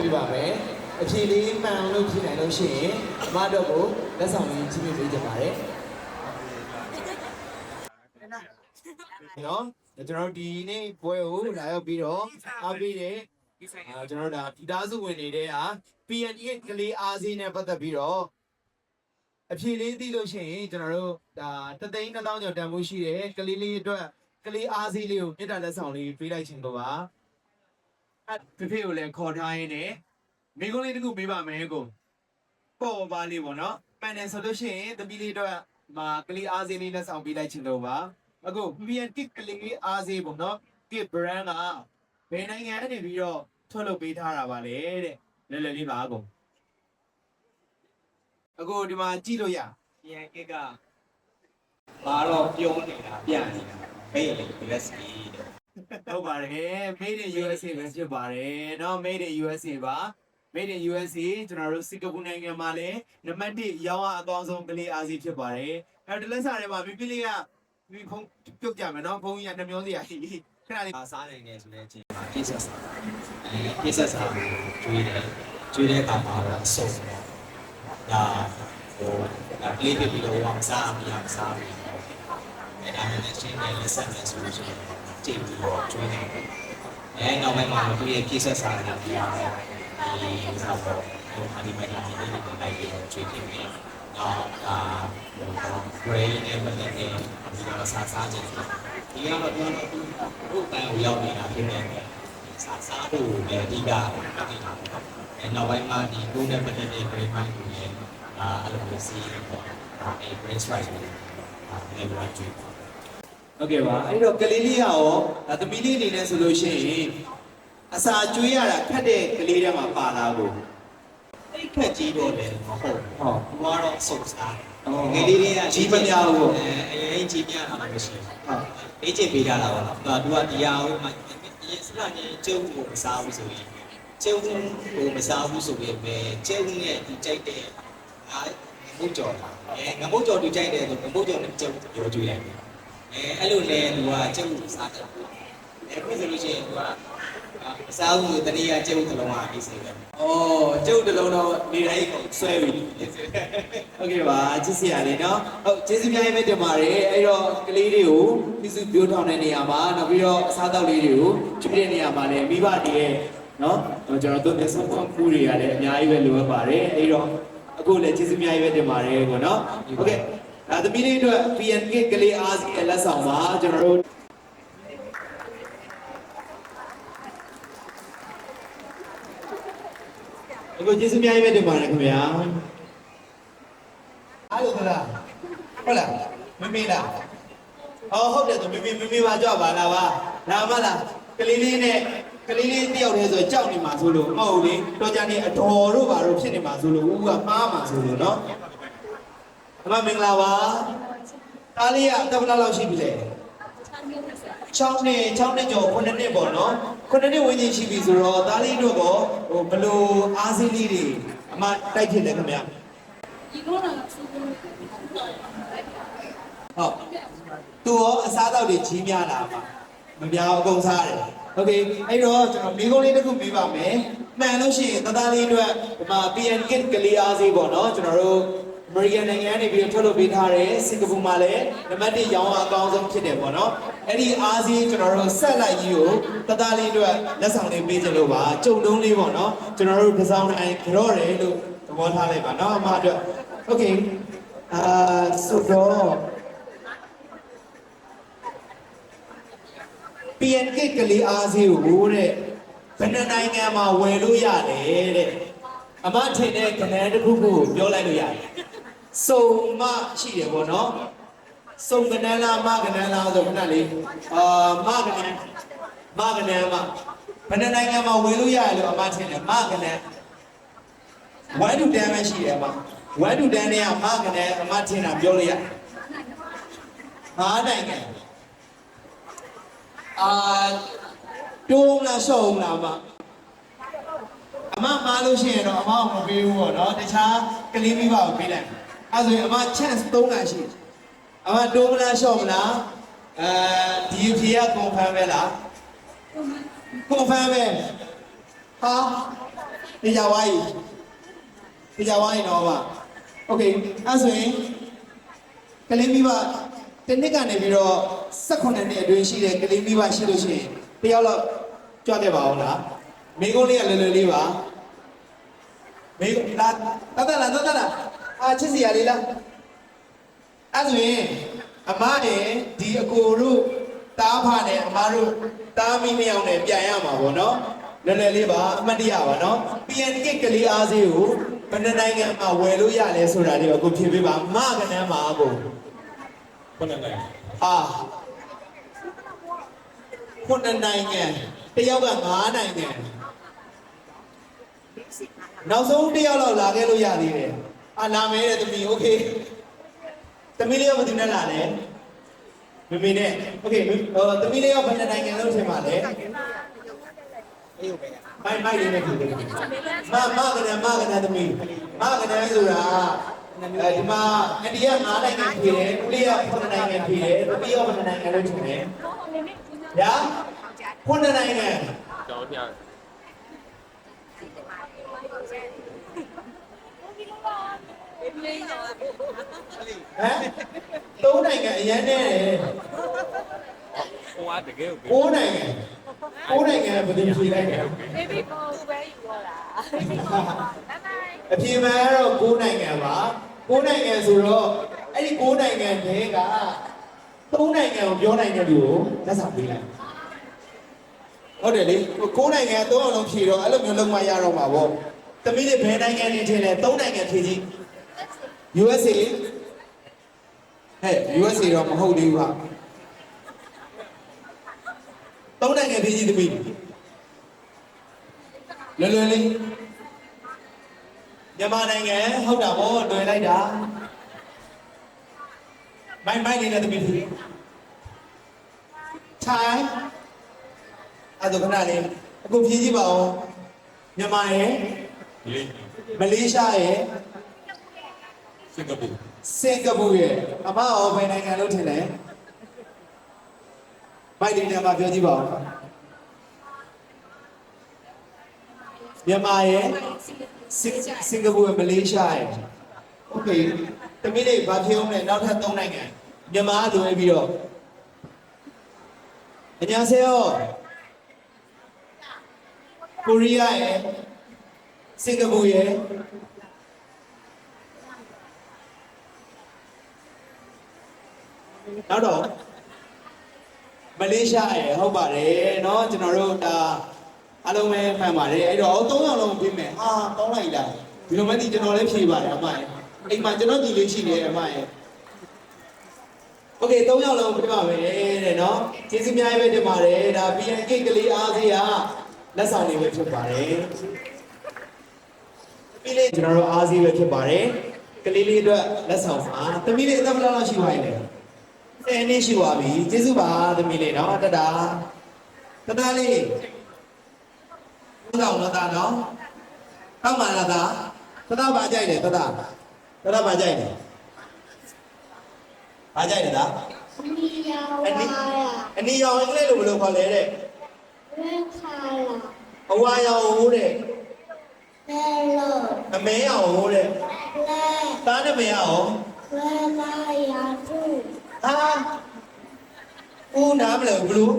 ပေးပါမယ်အဖြေလေးမှန်အောင်လုပ်ဖြေနိုင်လို့ရှိရင်အမတို့ကိုလက်ဆောင်လေးချီးမြှင့်ပေးကြပါတယ်နော်ကျွန်တော်တို့ဒီနေ့ပွဲကိုလာရောက်ပြီးတော့အားပေးတဲ့အာကျွန်တော်တို့ဒါဒီသားစုဝင်နေတဲ့ဟာ PNE ကလေးအားစီးနဲ့ပတ်သက်ပြီးတော့အဖြေလေးသိလို့ရှိရင်ကျွန်တော်တို့ဒါတသိန်း2000ကျော်တန်ဖိုးရှိတဲ့ကလေးလေးအတွက်ကလေးအားစီးလေးကိုမြေတားလက်ဆောင်လေးပေးလိုက်ခြင်းတော့ပါအဲ့ ဖေဖေကိုလည်းခေါ်ထားရင်းနဲ့မိကုန်းလေးတစ်ခုပေးပါမယ်ကိုပေါ့ပါလေးပေါ့နော်မှန်တယ်ဆိုလို့ရှိရင်တပီးလေးအတွက်မှာကလေးအားစီးလေးလက်ဆောင်ပေးလိုက်ခြင်းတော့ပါအခု PN တစ်ကလေးအားစီးပေါ့နော်တစ် brand ကဘယ်နိုင်ငံကနေပြီးတော့ထုတ်လုပ်ပေးထားတာပါလေတဲ့လဲလဲလေးပါအကုန်အခုဒီမှာကြည့်လို့ရပြန်ကကဘာတော့ပြောနေတာပြန်နေတာဘေးလေ USB တဲ့ ဟုတ်ပါတယ် made in USA ပဲဖြစ်ပါတယ်เนาะ made in USA ပါ made in USA ကျွန်တော်တို့စင်ကာပူနိုင်ငံမှာလည်းနံပါတ်1ရောင်းအားအကောင်းဆုံးကလေးအားစီဖြစ်ပါတယ်အဲဒီလက်စားထဲမှာမိပိလေးကမိဖုန်းပြုတ်ကြမယ်เนาะဖုန်းကြီးကနှမျောစရာရှိခဏလေး အာစားနိုင်တယ်ဆိုတဲ့အချိန်မှာ pizza စားအဲ pizza စားကျွေးတယ်ကျွေးတဲ့အခါမှာတော့အဆုံးပေါ့ဒါဟိုဒါကလေးပြပြီးတော့ဝမ်းစားမရမစားဘူးအဲဒါနဲ့လည်းရှင်းတယ်လက်ဆက်တယ်ဆိုလို့ရှိရင် ကြည့်ပြီးတော့ကျွေးတယ်အဲနောက်ပိုင်းမှာသူရဲ့ pizza စားနေတာပြရတယ်ဒီစားပေါ့ဟိုအဒီမိုက်ဒီလေးတွေလိုက်ပြီးတော့ကျွေးတယ်နောက်ဒါဟို brain နဲ့ပတ်သက်တဲ့ဒီတော့စားစားခြင်းဒီကတော့ပြောတော့သူတို့တိုင်ကိုရောက်နေတာဖြစ်နေတယ်စားစားဖို့လည်းအဓိကဖြစ်နေတာပေါ့အဲနောက်ပိုင်းမှာဒီကိုယ်နဲ့ပတ်သက်တဲ့ brain mind ကိုလည်းအာအဲ့လိုမျိုးစီးပေါ့အဲ brain strike ကိုလည်းဘယ်လိုကျွေး ဟုတ်ကဲ့ပါအဲ့တော့ကလေးလေးကရောဒါသမီးလေးအနေနဲ့ဆိုလို့ရှိရင်အစာကျွေးရတာခက်တဲ့ကလေးတွေမှာပါလာကိုအိတ်ခက်ကြီးတော့လည်းမဟုတ်ဘူးဟုတ်။ဘာတော့စုံစားအော်ငယ်လေးတွေကကြီးမများဘူးပေါ့အဲအရင်ကြီးများတာလည်းမရှိဘူးဟုတ်။အေးချစ်ပေးထားတာပေါ့နော်။သူကဒီဟာကိုမှဒီစလာကြီးကျုပ်ကိုမစားဘူးဆိုရင်ကျုပ်ကိုမစားဘူးဆိုရင်ပဲကျုပ်နဲ့ဒီကြိုက်တဲ့အာငမုတ်ကြော်တာ။အဲငမုတ်ကြော်သူကြိုက်တယ်ဆိုငမုတ်ကြော်နဲ့ကျုပ်ရောကျွေးလိုက်တယ်။ အဲအဲ့လိုလဲသူကကျုပ်ကိုစားတယ်အခုဆိုလို့ရှိရင်သူကအစားအုပ်ကိုတနည်းအားကျုပ်တစ်လုံးအားပြီးစေပဲ။အော်ကျုပ်တစ်လုံးတော့နေတိုင်းကိုဆွဲပြီ။ဟုတ်ကဲ့ပါကျေးဇူးရတယ်နော်။ဟုတ်ကျေးဇူးများရေးပဲတင်ပါတယ်။အဲ့တော့ကလေးတွေကိုပြစုပြိုးထောင်တဲ့နေရာမှာနောက်ပြီးတော့အစားအသောက်လေးတွေကိုချွေးတဲ့နေရာမှာလည်းမိဘတွေရဲ့နော်ကျွန်တော်တို့မျက်စောဖွင့်မှုတွေရတယ်အများကြီးပဲလိုအပ်ပါတယ်။အဲ့တော့အခုလည်းကျေးဇူးများရေးပဲတင်ပါတယ်ကောနော်။ဟုတ်ကဲ့ သမီးလေးအတွက် PNK ကလေးအားစီရဲ့လက်ဆောင်ပါကျွန်တော်တို့အခုကျေးဇူးများကြီးပဲတင်ပါတယ်ခင်ဗျာအားလို့ခလားဟုတ်လားမမေးလားအော်ဟုတ်တယ်ဆိုမမေးမမေးပါကြွပါလားပါလာမလားကလေးလေးနဲ့ကလေးလေးတယောက်တည်းဆိုကြောက်နေမှာဆိုလို့မဟုတ်လေတော့ကြနေအတော်တို့ဘာတို့ဖြစ်နေမှာဆိုလို့ဦးကမှားမှာဆိုလို့နော်အ မမင်္ဂလာပါတားလေးကအသက်ဘယ်လောက်ရှိပြီလဲ6နှစ်6နှစ်ကျော်9နှစ်ပေါ့နော်9နှစ်ဝန်းကျင်ရှိပြီဆိုတော့တားလေးတို့ကဟိုဘလို့အားစီးလေးတွေအမတိုက်ဖြစ်လဲခင်ဗျာဒီကောနာဟုတ်သူရောအစားအသောက်တွေကြီးများလာပါမများအကုန်စားတယ်โอเคအဲ့တော့ကျွန်တော်မိကုန်းလေးတစ်ခုပေးပါမယ်မှန်လို့ရှိရင်တသားလေးအတွက်ဒီမှာ PN kit ကလေးအားစီးပေါ့နော်ကျွန်တော်တို့ မရီယာနိုင်ငံကနေပြီးတော့ထွက်လို့ပေးထားတယ်စင်ကာပူမှာလည်းနံပါတ်1ရောင်းအကောင်းဆုံးဖြစ်တယ်ပေါ့နော်အဲ့ဒီအားစီးကျွန်တော်တို့ဆက်လိုက်ကြီးကိုတသားလေးတို့လက်ဆောင်လေးပေးခြင်းလို့ပါကြုံတုံးလေးပေါ့နော်ကျွန်တော်တို့ဒီဇိုင်းအိုင်ကြော့တယ်လို့သဘောထားလိုက်ပါနော်အမအတွက် okay အာဆိုတော့ PNK ကလေးအားစီးကိုတဲ့ဘယ်နှနိုင်ငံမှာဝယ်လို့ရလဲတဲ့အမထင်တဲ့ကဏ္ဍတစ်ခုခုကိုပြောလိုက်လို့ရတယ် စုံမရှိတယ်ပေါ့နော်စုံကဏ္ဍလားမကဏ္ဍလားဆိုခဏလေးအာမကဏ္ဍမကဏ္ဍမဘယ်နှနိုင်ငံမှာဝယ်လို့ရတယ်လို့အမထင်တယ်မကဏ္ဍ1 to 10ပဲရှိတယ်အမ1 to 10နဲ့ကမကဏ္ဍအမထင်တာပြောလို့ရတယ်ဟာနိုင်ငံအာတိုးမလားရှော့မလားမအမမားလို့ရှိရင်တော့အမအောင်မပေးဘူးပေါ့နော်တခြားကလေးမိဘကိုပေးလိုက် အဲဆိုရင်အမ chance 3ခါရှိတယ်အမတိုးမလားရှော့မလားအဲဒီဖြေက confirm ပဲလား confirm ပဲဟာဒီကြဝိုင်းဒီကြဝိုင်းတော့ပါ okay အဲဆိုရင်ကလေးမိဘတနစ်ကနေပြီးတော့18နှစ်အတွင်းရှိတဲ့ကလေးမိဘရှိလို့ရှိရင်တယောက်တော့ကြွခဲ့ပါအောင်လားမိကုန်းလေးကလွယ်လွယ်လေးပါမိကုန်းလာတတ်တတ်လားတတ်တတ်လား အာချစ်စီရလေးလားအဲ့ဆိုရင်အမရဲ့ဒီအကိုတို့တားဖာနဲ့အမတို့တားမိမယောက်နဲ့ပြန်ရမှာပေါ့နော်လွယ်လွယ်လေးပါအမှတ်တရပါနော် PNK ကလေးအားစေးကိုဘယ်နှစ်နိုင်ငံမှာဝယ်လို့ရလဲဆိုတာလေးကိုအခုဖြေပေးပါမကနန်းမှာကိုခုနကလည်းအာခုနှစ်နိုင်ငံတယောက်က9နိုင်ငံနောက်ဆုံးတယောက်တော့လာခဲ့လို့ရသေးတယ် အာလာမဲတဲ့သမီးโอเคသမီးလေးရောဘယ်သူနဲ့လာလဲမမေနဲ့โอเคဟိုသမီးလေးရောဘယ်နှစ်နိုင်ငံလုံးထင်ပါလဲမိုက်မိုက်လေးနဲ့ဖြစ်တယ်မမကနမကနသမီးမကနဆိုတာအဲဒီမှာအိန္ဒိယ9နိုင်ငံဖြစ်တယ်ဦးလေးက9နိုင်ငံဖြစ်တယ်သမီးရောဘယ်နှစ်နိုင်ငံလုံးထင်လဲညာ9နိုင်ငံ ကျောင်းပြ ဟမ်သုံးနိုင်ငံအရင်နဲ့တယ်ဟိုကတကယ်ကိုကိုးနိုင်ငံကိုးနိုင်ငံဘယ်သူဖြေလိုက်လဲ baby go ပဲယူတော့လားအဖြေမှန်ကတော့ကိုးနိုင်ငံပါကိုးနိုင်ငံဆိုတော့အဲ့ဒီကိုးနိုင်ငံတွေကသုံးနိုင်ငံကိုပြောနိုင်တဲ့လူကိုလက်ဆောင်ပေးလိုက်ဟုတ်တယ်လေကိုးနိုင်ငံသုံးအောင်လုံးဖြေတော့အဲ့လိုမျိုးလုံးမရတော့မှာပေါ့တမီးတွေဘယ်နိုင်ငံနေထင်လဲသုံးနိုင်ငံဖြေကြည့် USA ဟဲ့ USA တော့မဟုတ်သေးဘူးဟာသုံးနိုင်ငံဖြေကြည့်သမီးလွယ်လွယ်လေးမြန်မာနိုင်ငံဟုတ်တာဗောတွေ့လိုက်တာမိုင်းမိုင်းလေးနဲ့သမီးဖြေထိုင်းအဲ့ဒါခဏလေးအခုဖြေကြည့်ပါဦးမြန်မာရယ်လေးမလေးရှားရယ် စင်ကာပူ စင်ကာပူရဲ့အမအောဘယ်နိုင်ငံလို့ထင်လဲမိုက်ဒီနေမှာပြောကြည့်ပါဦးမြန်မာရဲ့စင်စင်ကာပူရဲ့မလေးရှားရဲ့โอเคတမီးလေးဘာဖြစ်အောင်လဲနောက်ထပ်၃နိုင်ငံမြန်မာလွယ်ပြီးတော့အညာစေရောကိုရီးယားရဲ့စင်ကာပူရဲ့ နောက်တော့မလေးရှားရဲ့ဟုတ်ပါတယ်เนาะကျွန်တော်တို့ဒါအားလုံးပဲမှန်ပါတယ်အဲ့တော့၃ယောက်လုံးပြင်မယ်ဟာကောင်းလိုက်လားဒီလိုမှဒီကျွန်တော်လည်းဖြေပါတယ်အမရဲ့အိမ်မှာကျွန်တော်ညီလေးရှိတယ်အမရဲ့โอเค၃ယောက်လုံးပြပါမယ်တဲ့เนาะကျေးဇူးများပဲတင်ပါတယ်ဒါ BNK ကလေးအားစေးကလက်ဆောင်လေးပဲဖြစ်ပါတယ်ပြီးလေကျွန်တော်တို့အားစေးပဲဖြစ်ပါတယ်ကလေးလေးအတွက်လက်ဆောင်ပါသမီးလေးအသက်ဘယ်လောက်လောက်ရှိပါလဲ ဆယ်နှစ်ရှိပါပြီကျေးဇူးပါသမီးလေးနော်တတာတတာလေးဘုရားတော်တာနော်တောက်ပါလားတာတတာပါကြိုက်တယ်တတာတတာပါကြိုက်တယ်ပါကြိုက်တယ်တာနီယာဝါယာအနီရောင်အင်္ဂလိပ်လိုဘယ်လိုခေါ်လဲတဲ့ရက်ခါလာအဝါရောင်ဟိုးတဲ့ဘယ်လိုအမဲရောင်ဟိုးတဲ့လဲသားနဲ့မရအောင်ဝဲလာယာသူ ဟာဦးနားမလဲဘလို့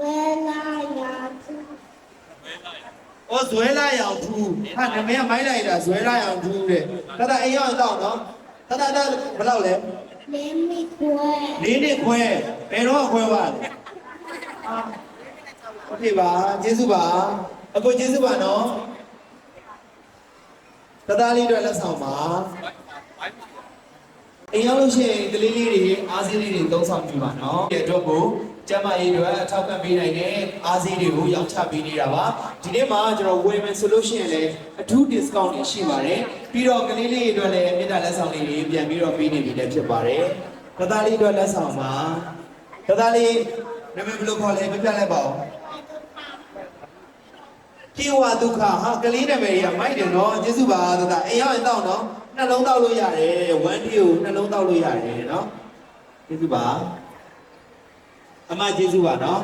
ဝဲလာရာသူဩဇွဲလာရောင်ထူးဟာနမရမိုင်းလိုက်တာဇွဲလာရောင်ထူးတဲ့တတအိမ်ရောက်တော့နော်တတတဘယ်လောက်လဲနေမိခွဲနေနေခွဲဘယ်တော့ခွဲပါလဲအာဟုတ်ပြီပါကျေးဇူးပါအကိုကျေးဇူးပါနော်တတလေးတော့လက်ဆောင်ပါ အိမ်ရောက်လို့ရှိရင်ကလေးလေးတွေအားစီးလေးတွေသုံးဆောင်ပြပါနော်ဒီအတွက်ကိုကျမကြီးတွေအထောက်ပံ့ပေးနိုင်တဲ့အားစီးတွေကိုရောင်းချပေးနေတာပါဒီနေ့မှာကျွန်တော်ဝယ်မယ်ဆိုလို့ရှိရင်လည်းအထူး discount တွေရှိပါတယ်ပြီးတော့ကလေးလေးတွေအတွက်လည်းမြေတားလက်ဆောင်လေးတွေပြန်ပြီးတော့ပေးနေပြီလည်းဖြစ်ပါတယ်တသားလေးအတွက်လက်ဆောင်ပါတသားလေးနာမည်ဘယ်လိုခေါ်လဲပြပြလိုက်ပါဦး ပြေဝဒုက္ခဟာကလေးနာမည်ကြီးကမိုက်တယ်နော်ကျေးဇူးပါသဒအိမ်ရောက်ရင်တောက်နော်နှလုံးတောက်လို့ရတယ်ဝမ်းတီကိုနှလုံးတောက်လို့ရတယ်နော်ကျေးဇူးပါအမကျေးဇူးပါနော်